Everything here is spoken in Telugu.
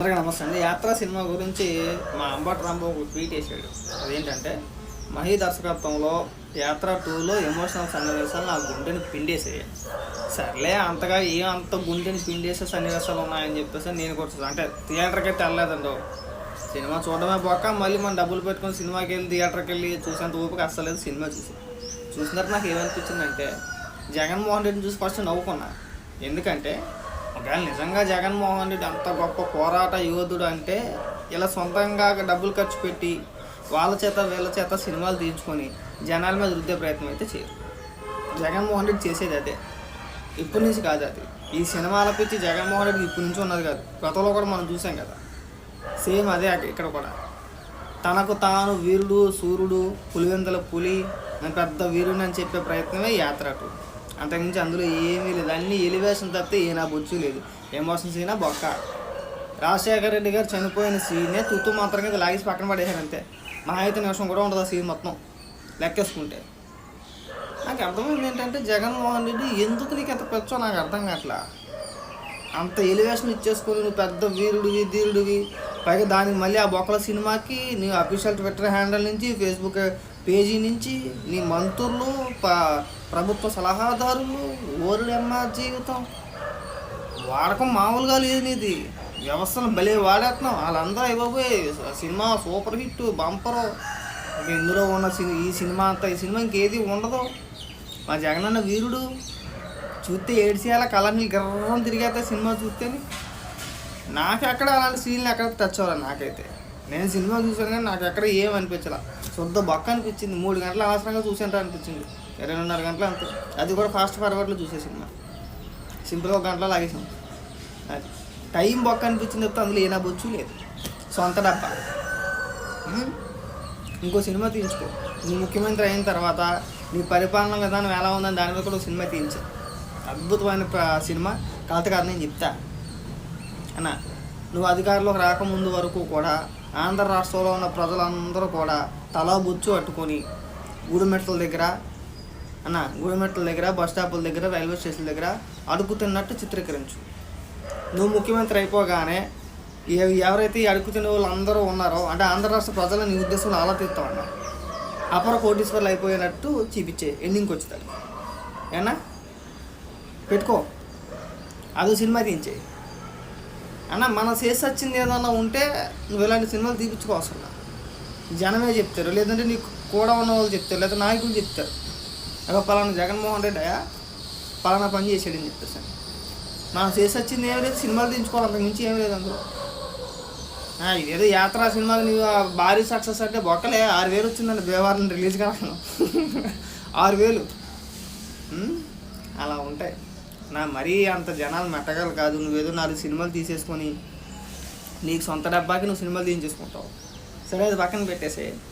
నమస్తే అండి యాత్ర సినిమా గురించి మా అంబట్ రాంబో ఒక ట్వీట్ వేసాడు అదేంటంటే మహి దర్శకత్వంలో యాత్ర టూలో ఎమోషనల్ సన్నివేశాలు నా గుండెని పిండేసాయి సర్లే అంతగా ఏం అంత గుండెని పిండేసే సన్నివేశాలు ఉన్నాయని చెప్పేసి నేను కూడా అంటే థియేటర్కి అయితే వెళ్ళలేదండో. సినిమా చూడడమే పోక మళ్ళీ మనం డబ్బులు పెట్టుకొని సినిమాకి వెళ్ళి థియేటర్కి వెళ్ళి చూసేంత ఊపిక అస్సలేదు సినిమా చూసి. చూసిన తర్వాత నాకు ఏమనిపించిందంటే జగన్మోహన్ రెడ్డిని చూసి ఫస్ట్ నవ్వుకున్నా. ఎందుకంటే ఒకవేళ నిజంగా జగన్మోహన్ రెడ్డి అంత గొప్ప పోరాట యోధుడు అంటే ఇలా సొంతంగా డబ్బులు ఖర్చు పెట్టి వాళ్ళ చేత వీళ్ళ చేత సినిమాలు తీయించుకొని జనాల మీద రుద్దే ప్రయత్నం అయితే చేయరు. జగన్మోహన్ రెడ్డి చేసేది అదే. ఇప్పటి నుంచి కాదు అది. ఈ సినిమాల పిచ్చి జగన్మోహన్ రెడ్డి ఇప్పటి నుంచి ఉన్నది కాదు. గతంలో కూడా మనం చూసాం కదా. సేమ్ అదే ఇక్కడ కూడా. తనకు తాను వీరుడు సూర్యుడు పులివెందుల పులి పెద్ద వీరుడు అని చెప్పే ప్రయత్నమే యాత్ర టూ అంతకుమించి అందులో ఏమీ లేదు. అన్ని ఎలివేషన్ తప్పితే ఏ నా బొచ్చు లేదు. ఎమోషన్స్ అయినా బొక్క. రాజశేఖర రెడ్డి గారు చనిపోయిన సీనే తుత్తు మాత్రం కింద లాగేసి పక్కన పడేశారు అంతే. మహా అయితే నిమిషం కూడా ఉండదు ఆ సీన్ మొత్తం. లెక్కేసుకుంటే. నాకు అర్థమైంది ఏంటంటే జగన్మోహన్ రెడ్డి ఎందుకు నీకు ఎంత పెంచో నాకు అర్థం కావట్లా. అంత ఎలివేషన్ ఇచ్చేసుకొని నువ్వు పెద్ద వీరుడివి ధీరుడివి. పైగా దానికి మళ్ళీ ఆ బొక్కల సినిమాకి నీ అఫీషియల్ ట్విట్టర్ హ్యాండిల్ నుంచి ఫేస్బుక్ పేజీ నుంచి నీ మంత్రులు ప ప్రభుత్వ సలహాదారులు ఓరుడమ్మ జీవితం? వాడకం మామూలుగా లేదు నీది. వ్యవస్థను భలే వాడేస్తున్నాం వాళ్ళందరూ అయిపోయి సినిమా సూపర్ హిట్ బంపరు. ఇందులో ఉన్న సిని ఈ సినిమా అంతా ఈ సినిమా ఇంకేది ఉండదు. మా జగనన్న వీరుడు చూస్తే ఏడ్చేయాల కలర్ని గర్వం తిరిగేస్తే సినిమా చూస్తే నాకు ఎక్కడ అలాంటి సీన్లు ఎక్కడ టచ్ అవ్వాలి నాకైతే. నేను సినిమా చూసాను కానీ నాకు ఎక్కడ ఏం అనిపించాల. శుద్ధ బొక్క అనిపించింది మూడు గంటలు అవసరంగా చూసేంత అనిపించింది రెండున్నర గంటలు అంతే. అది కూడా ఫాస్ట్ ఫార్వర్డ్లో చూసే సినిమా. సింపుల్గా ఒక గంటలో లాగేసాం. అది టైం బొక్క అనిపించింది తప్ప అందులో ఏనా బొచ్చు లేదు. సొంత డబ్బా. ఇంకో సినిమా తీయించుకో. నీ ముఖ్యమంత్రి అయిన తర్వాత నీ పరిపాలన విధానం ఎలా ఉందని దాని మీద కూడా ఒక సినిమా తీయించు. అద్భుతమైన సినిమా. కలత కాదు నేను చెప్తా. అన్న నువ్వు అధికారంలోకి రాకముందు వరకు కూడా ఆంధ్ర రాష్ట్రంలో ఉన్న ప్రజలందరూ కూడా తలా బుచ్చు పట్టుకొని గుడిమెట్ల దగ్గర అన్న గుడిమెట్ల దగ్గర బస్ స్టాపుల దగ్గర రైల్వే స్టేషన్ దగ్గర అడుగుతున్నట్టు చిత్రీకరించు. నువ్వు ముఖ్యమంత్రి అయిపోగానే ఎవరైతే ఈ అడుగు వాళ్ళు అందరూ ఉన్నారో అంటే ఆంధ్ర రాష్ట్ర ప్రజలు నీ ఉద్దేశంలో అలా తీస్తామన్నా అపర కోటీశ్వర్లు అయిపోయినట్టు చూపించే ఎండింగ్కి వచ్చేదాన్ని ఏనా? పెట్టుకో. అదో సినిమా తీయించేయి అన్న మనం చేసి వచ్చింది ఏదన్నా ఉంటే నువ్వు ఇలాంటి సినిమాలు తీపించుకోవసరం జనమే చెప్తారు లేదంటే నీకు కూడా ఉన్న వాళ్ళు చెప్తారు లేదా నాయకులు చెప్తారు. అలా పలానా జగన్మోహన్ రెడ్డి అయ్యా పలానా పని చేసాడని చెప్పేసి మనం చేసి వచ్చింది ఏం లేదు సినిమాలు తీయించుకోవాలి అంతకు మించి ఏం లేదు అందులో. ఇదేదో యాత్ర సినిమాలు నీవు ఆ భారీ సక్సెస్ అంటే బొక్కలే ఆరు వేలు వచ్చిందండి దేవారం రిలీజ్ కావాలి ఆరు వేలు. అలా ఉంటాయి. నా మరీ అంత జనాలు మెట్టగలు కాదు. నువ్వేదో నాలుగు సినిమాలు తీసేసుకొని నీకు సొంత డబ్బాకి నువ్వు సినిమాలు తీయించేసుకుంటావు. సరే అది పక్కన పెట్టేసేయండి